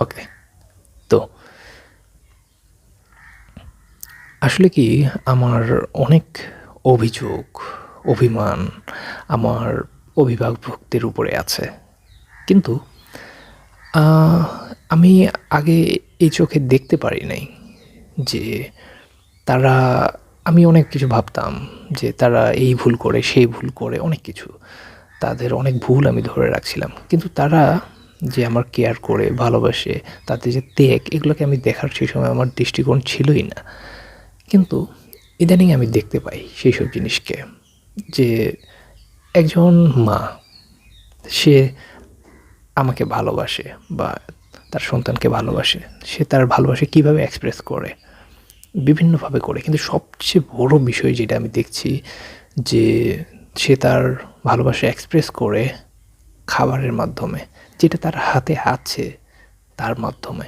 ওকে তো আসলে কি আমার অনেক অভিযোগ, অভিমান আমার অভিভাবকদের উপরে আছে। কিন্তু আমি আগে এই চোখে দেখতে পারি নাই যে তারা, আমি অনেক কিছু ভাবতাম যে তারা এই ভুল করে, সেই ভুল করে, অনেক কিছু। তাদের অনেক ভুল আমি ধরে রাখছিলাম। কিন্তু তারা যে আমার কেয়ার করে, ভালোবাসে তাদের যে ত্যাগ, এগুলোকে আমি দেখার সেই সময় আমার দৃষ্টিকোণ ছিলই না। কিন্তু ইদানিং আমি দেখতে পাই সেই সব জিনিসকে যে একজন মা, সে আমাকে ভালোবাসে বা তার সন্তানকে ভালোবাসে, সে তার ভালোবাসে কীভাবে এক্সপ্রেস করে? বিভিন্নভাবে করে। কিন্তু সবচেয়ে বড় বিষয় যেটা আমি দেখছি যে সে তার ভালোবাসা এক্সপ্রেস করে খাবারের মাধ্যমে। যেটা তার হাতে আছে, তার মাধ্যমে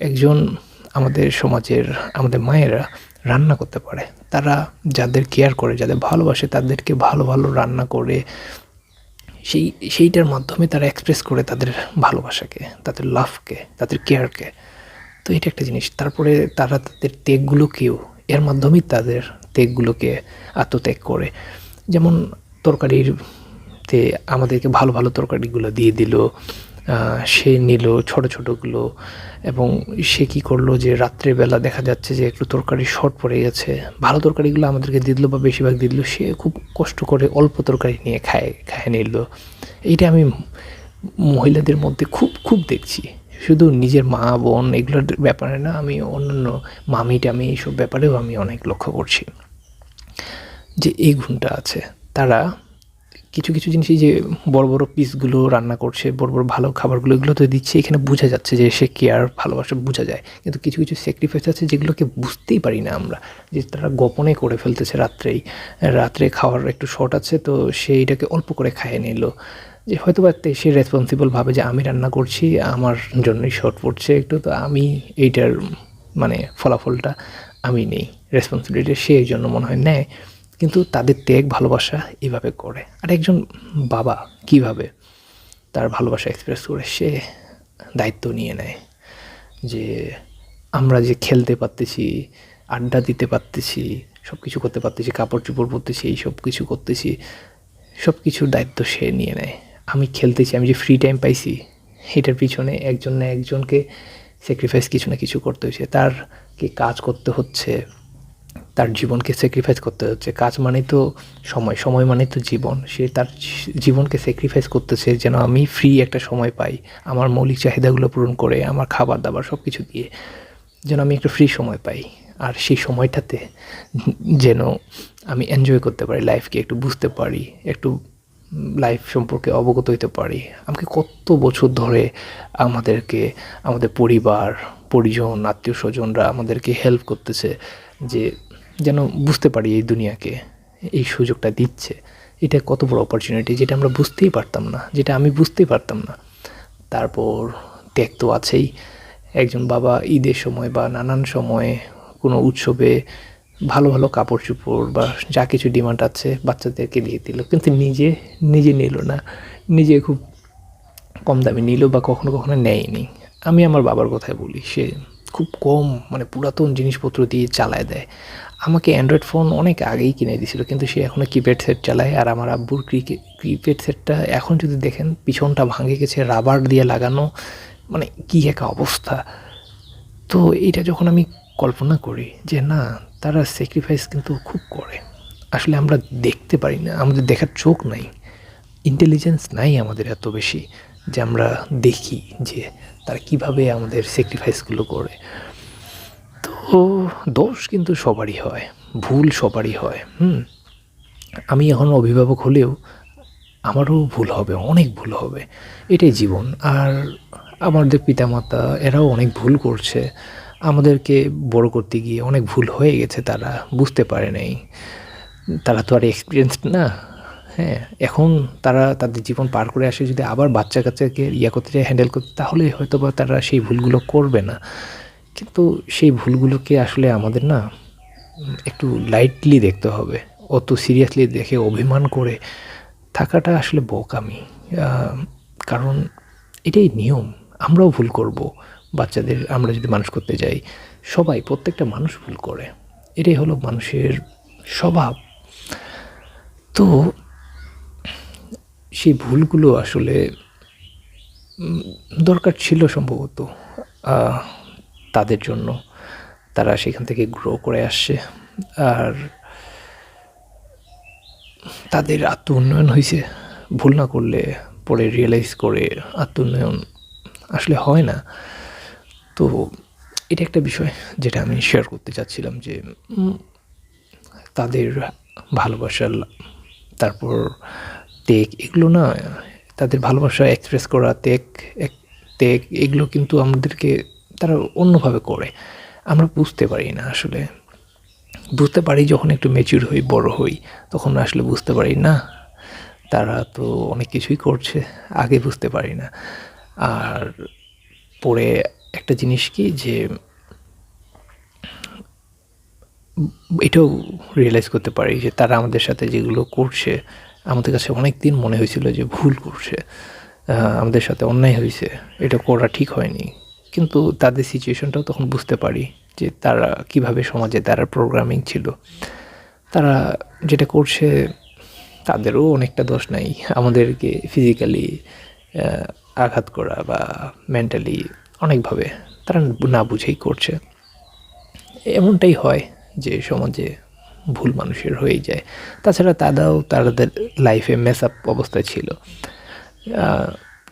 একজন আমাদের সমাজের, আমাদের মায়েরা রান্না করতে পারে। তারা যাদের কেয়ার করে, যাদের ভালোবাসে, তাদেরকে ভালো ভালো রান্না করে, সেই, সেইটার মাধ্যমে তারা এক্সপ্রেস করে তাদের ভালোবাসাকে, তাদের লাভকে তাদের কেয়ারকে তো এটা একটা জিনিস। তারপরে তারা তাদের ত্যাগগুলোকেও, এর মাধ্যমেই তাদের ত্যাগগুলোকে আত্মত্যাগ করে। যেমন তরকারির তে আমাদেরকে ভালো ভালো তরকারিগুলো দিয়ে দিল সে নিল ছোট ছোটোগুলো এবং সে কি করল যে রাত্রেবেলা দেখা যাচ্ছে যে একটু তরকারি শর্ট পড়ে গেছে। ভালো তরকারিগুলো আমাদেরকে দিয়ে দিল বা বেশিরভাগ দিয়ে দিল, সে খুব কষ্ট করে অল্প তরকারি নিয়ে খায় খায় নিল। এইটা আমি মহিলাদের মধ্যে খুব খুব দেখছি। শুধু নিজের মা, বোন এগুলোর ব্যাপারে না, আমি অন্যান্য মামি টামি এইসব ব্যাপারেও আমি অনেক লক্ষ্য করছি যে এই গুণটা আছে। তারা কিছু কিছু জিনিস এই যে বড় বড় পিসগুলো রান্না করছে, বড় বড় ভালো খাবারগুলো, এগুলো তো দিচ্ছে, এখানে বোঝা যাচ্ছে যে সে কেয়ার ভালোবাসা বোঝা যায়। কিন্তু কিছু কিছু স্যাক্রিফাইস আছে যেগুলোকে বুঝতেই পারি না আমরা, যে তারা গোপনে করে ফেলতেছে রাত্রেই। রাত্রে খাওয়ার একটু শর্ট আছে, তো সে এটাকে অল্প করে খাইয়ে নিল। যে হয়তো বা সে রেসপন্সিবল ভাবে যে আমি রান্না করছি, আমার জন্যই শর্ট পড়ছে একটু, তো আমি এইটার মানে ফলাফলটা আমি নেই। রেসপন্সিবিলিটি সে এই জন্য মনে হয় নেয়। কিন্তু তাদের ত্যাগ, ভালোবাসা এইভাবে করে। আর একজন বাবা কীভাবে তার ভালোবাসা এক্সপ্রেস করে, সে দায়িত্ব নিয়ে নেয় যে আমরা যে খেলতে পারতেছি, আড্ডা দিতে পারতেছি সব কিছু করতে পারতেছি কাপড় চোপড় পরতেছি, এই সব কিছু করতেছি সব কিছুর দায়িত্ব সে নিয়ে নেয়। আমি খেলতেছি, আমি যে ফ্রি টাইম পাইছি, এটার পিছনে একজন না একজনকে স্যাক্রিফাইস কিছু না কিছু করতে হয়েছে। তার কি কাজ করতে হচ্ছে? তার জীবনকে স্যাক্রিফাইস করতে হচ্ছে। কাজ মানেই তো সময় সময় মানেই তো জীবন। সে তার জীবনকে স্যাক্রিফাইস করতেছে যেন আমি ফ্রি একটা সময় পাই, আমার মৌলিক চাহিদাগুলো পূরণ করে, আমার খাবার দাবার সব কিছু দিয়ে যেন আমি একটা ফ্রি সময় পাই। আর সেই সময়টাতে যেন আমি এনজয় করতে পারি লাইফকে একটু বুঝতে পারি, একটু লাইফ সম্পর্কে অবগত হইতে পারি। আমাকে কত বছর ধরে আমাদেরকে, আমাদের পরিবার, পরিজন আত্মীয় স্বজনরা আমাদেরকে হেল্প করতেছে যে যেন বুঝতে পারি এই দুনিয়াকে, এই সুযোগটা দিচ্ছে। এটা কত বড় অপরচুনিটি যেটা আমরা বুঝতেই পারতাম না, যেটা আমি বুঝতেই পারতাম না। তারপর ত্যাগ তো আছেই। একজন বাবা ঈদের সময় বা নানান সময়ে কোনো উৎসবে ভালো ভালো কাপড় চোপড় বা যা কিছু ডিমান্ড আছে বাচ্চাদেরকে দিয়ে দিল, কিন্তু নিজে নিজে নিল না। নিজে খুব কম দামে নিল বা কখনো কখনো নেয়নি। আমি আমার বাবার কথাই বলি, সে খুব কম মানে পুরাতন জিনিসপত্র দিয়ে চালায় দেয়। আমাকে অ্যান্ড্রয়েড ফোন অনেক আগেই কিনে দিয়েছিল, কিন্তু সে এখনও কিপ্যাড সেট চালায়। আর আমার আব্বুর কিপ্যাড সেটটা এখন যদি দেখেন, পিছনটা ভাঙে গেছে রাবার দিয়ে লাগানো মানে কী এক অবস্থা। তো এটা যখন আমি কল্পনা করি যে না, তারা স্যাক্রিফাইস কিন্তু খুব করে। আসলে আমরা দেখতে পারি না, আমাদের দেখার চোখ নাই ইন্টেলিজেন্স নাই আমাদের এত বেশি যে আমরা দেখি যে তারা কীভাবে আমাদের স্যাক্রিফাইসগুলো করে। তো দোষ কিন্তু সবারই হয়, ভুল সবারই হয়, হুম। আমি এখন অভিভাবক হলেও আমারও ভুল হবে, অনেক ভুল হবে, এটাই জীবন। আর আমাদের পিতামাতা, এরাও অনেক ভুল করছে, আমাদেরকে বড় করতে গিয়ে অনেক ভুল হয়ে গেছে তারা, বুঝতে পারে নাই। তারা তো আর এক্সপিরিয়েন্সড না হ্যাঁ এখন তারা তাদের জীবন পার করে আসে, যদি আবার বাচ্চা কাচ্চাকে ইয়া করতে চায় হ্যান্ডেল করতে, তাহলে হয়তো বা তারা সেই ভুলগুলো করবে না। কিন্তু সেই ভুলগুলোকে আসলে আমাদের না একটু লাইটলি দেখতে হবে। অত সিরিয়াসলি দেখে অভিমান করে থাকাটা আসলে বোকামি। কারণ এটাই নিয়ম, আমরাও ভুল করব। বাচ্চাদের আমরা যদি মানুষ করতে যাই, সবাই, প্রত্যেকটা মানুষ ভুল করে। এটাই হলো মানুষের স্বভাব। তো সেই ভুলগুলো আসলে দরকার ছিল সম্ভবত। তাদের জন্য। তারা সেখান থেকে গ্রো করে আসছে। আর তাদের আত্ম উন্নয়ন হয়েছে ভুল না করলে পরে রিয়েলাইজ করে আত্ম উন্নয়ন আসলে হয় না। তো এটা একটা বিষয় যেটা আমি শেয়ার করতে চাচ্ছিলাম যে তাদের ভালোবাসা, তারপর টেক এগুলো না, তাদের ভালোবাসা এক্সপ্রেস করা এক- তেক এগুলো কিন্তু আমাদেরকে তারা অন্যভাবে করে। আমরা বুঝতে পারি না আসলে। বুঝতে পারি যখন একটু মেচিউর হই, বড় হই, তখন আসলে বুঝতে পারি, না, তারা তো অনেক কিছুই করছে। আগে বুঝতে পারি না। আর পরে একটা জিনিস কি যে, এটাও রিয়েলাইজ করতে পারি যে, তারা আমাদের সাথে যেগুলো করছে, আমাদের কাছে অনেক দিন মনে হয়েছিল যে, ভুল করছে। আমাদের সাথে অন্যায় হয়েছে। এটা করা ঠিক হয়নি। কিন্তু তাদের সিচুয়েশনটাও তখন বুঝতে পারি যে তারা কীভাবে সমাজে তারা প্রোগ্রামিং ছিল। তারা যেটা করছে, তাদেরও অনেকটা দোষ নাই। আমাদেরকে ফিজিক্যালি আঘাত করা বা মেন্টালি অনেকভাবে তারা না বুঝেই করছে। এমনটাই হয় যে সমাজে ভুল মানুষের হয়েই যায়। তাছাড়া তারাও তাদের লাইফে মেস আপ অবস্থায় ছিল।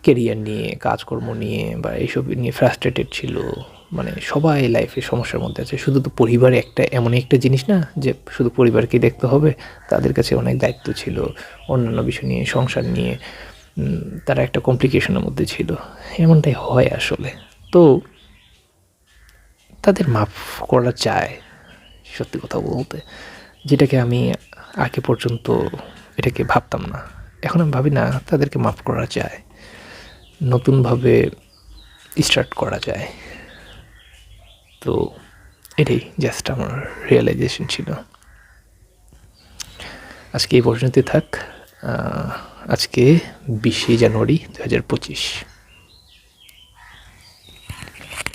কেরিয়ার নিয়ে, কাজকর্ম নিয়ে বা এইসব নিয়ে ফ্রাস্ট্রেটেড ছিল। মানে সবাই লাইফে সমস্যার মধ্যে আছে। শুধু তো পরিবারে একটা এমন একটা জিনিস না যে শুধু পরিবারকে দেখতে হবে, তাদের কাছে অনেক দায়িত্ব ছিল। অন্যান্য বিষয় নিয়ে, সংসার নিয়ে তারা একটা কমপ্লিকেশনের মধ্যে ছিল। এমনটাই হয় আসলে। তো তাদের মাফ করা চায় সত্যি কথা বলতে। যেটাকে আমি আগে পর্যন্ত এটাকে ভাবতাম না। এখন আমি ভাবি না, তাদেরকে মাফ করা যায় নতুনভাবে স্টার্ট করা যায়। তো এটাই জাস্ট আমার রিয়েলাইজেশন ছিল। আজকে এই পর্যন্তই থাক। আজকে বিশে জানুয়ারি দু হাজার পঁচিশ।